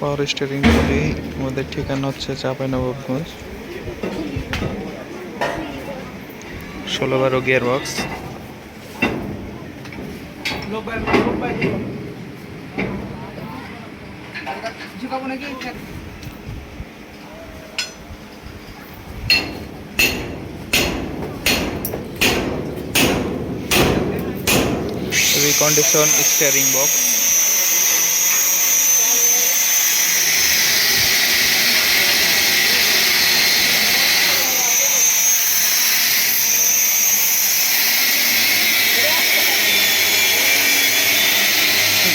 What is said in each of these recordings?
Power steering বলি আমাদের ঠিকানা হচ্ছে চাঁপাইনবাবগঞ্জ ষোলো বারো gear box. Recondition steering box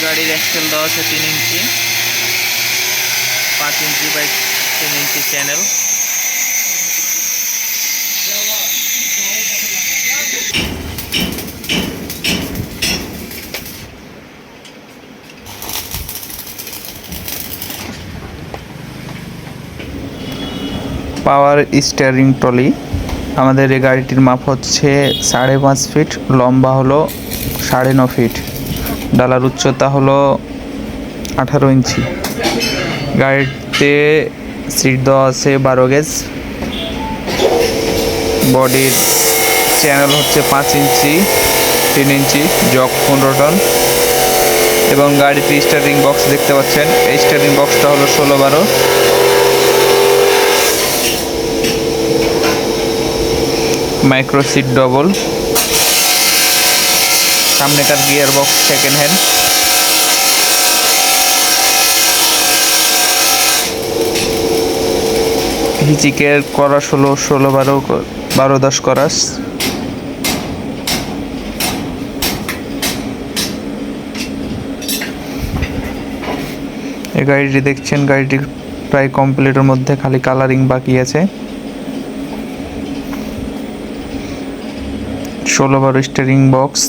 গাড়ির অ্যাক্সেল দেওয়া আছে তিন ইঞ্চি, পাঁচ ইঞ্চি বাই তিন ইঞ্চি চ্যানেল পাওয়ার স্টিয়ারিং ট্রলি আমাদের এই গাড়িটির মাপ হচ্ছে সাড়ে পাঁচ ফিট লম্বা হলো সাড়ে ন ফিট ডালার উচ্চতা হলো আঠারো ইঞ্চি। গাড়িতে সিট দেওয়া আছে বারো গেজ। বডির চ্যানেল হচ্ছে পাঁচ ইঞ্চি, তিন ইঞ্চি জক পনেরো টন। এবং গাড়িতে স্টারিং বক্স দেখতে পাচ্ছেন। এই স্টারিং বক্সটা হলো ষোলো বারো। Micro seat double. সামনেকার gear box second hand হিচিকের করা ষোলো ষোলো বারো বারো দশ করাস এই গাড়িটি দেখছেন, গাড়িটি প্রায় কমপ্লিটের মধ্যে, খালি কালারিং বাকি আছে। ষোলো বারো স্টিয়ারিং বক্স